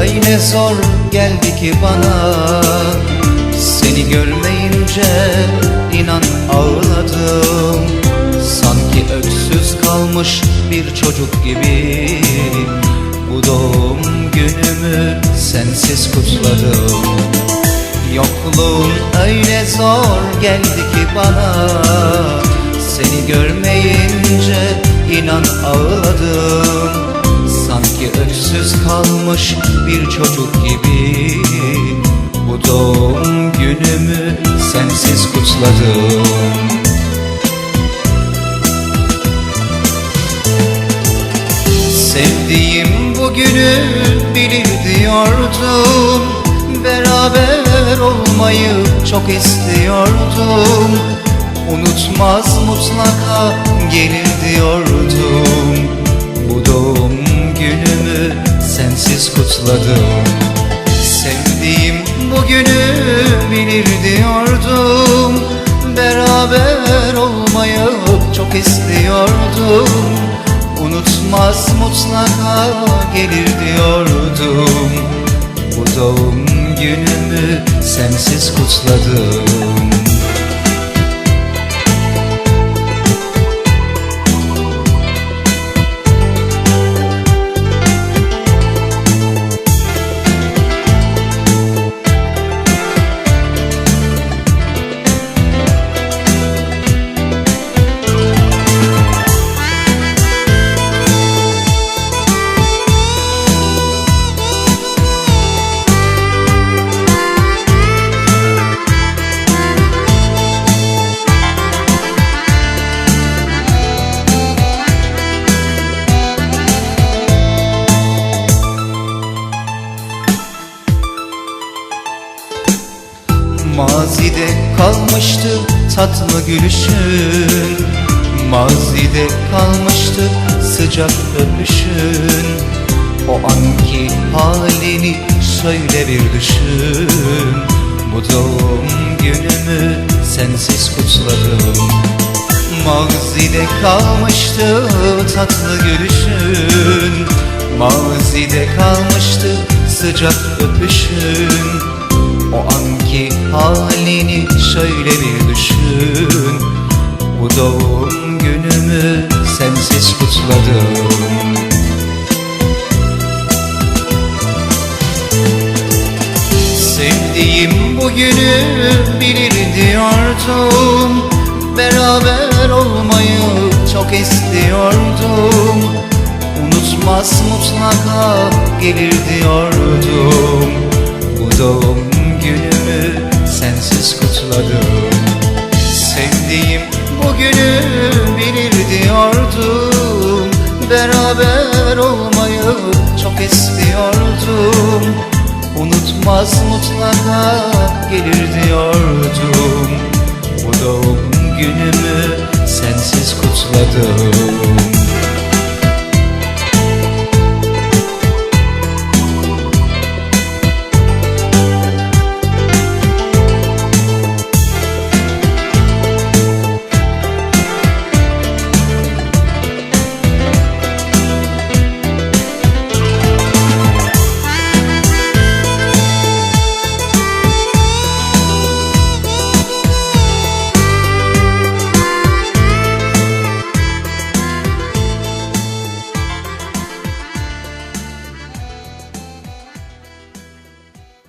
öyle zor geldi ki bana. Seni görmeyince inan ağladım. Sanki öksüz kalmış bir çocuk gibi. Bu doğum günümü sensiz kutladım. Yokluğun öyle zor geldi ki bana. Seni görmeyince inan ağladım Öksüz kalmış bir çocuk gibi. Bu doğum günümü sensiz kutladım. Sevdiğim bugünü bilir diyordum. Beraber olmayı çok istiyordum. Unutmaz mutlaka gelir diyordum sensiz kutladım. Sevdiğim bugünü bilir diyordum. Beraber olmayı çok istiyordum. Unutmaz mutlaka gelir diyordum. Bu doğum günümü sensiz kutladım Mazide kalmıştı tatlı gülüşün. Mazide kalmıştı sıcak öpüşün. O anki halini şöyle bir düşün. Bu doğum günümü sensiz kutladım Mazide kalmıştı tatlı gülüşün. Mazide kalmıştı sıcak öpüşün o anki halini şöyle bir düşün. Bu doğum günümü sensiz kutladım. Sevdiğim bugünü bilir diyordum Beraber olmayı çok istiyordum. Unutmaz mutlaka gelir diyordum Bu doğum sensiz kutladım. Sevdiğim bugünü bilir diyordum. Beraber olmayı çok istiyordum. Unutmaz mutlaka gelir diyordum. Bu doğum günümü sensiz kutladım.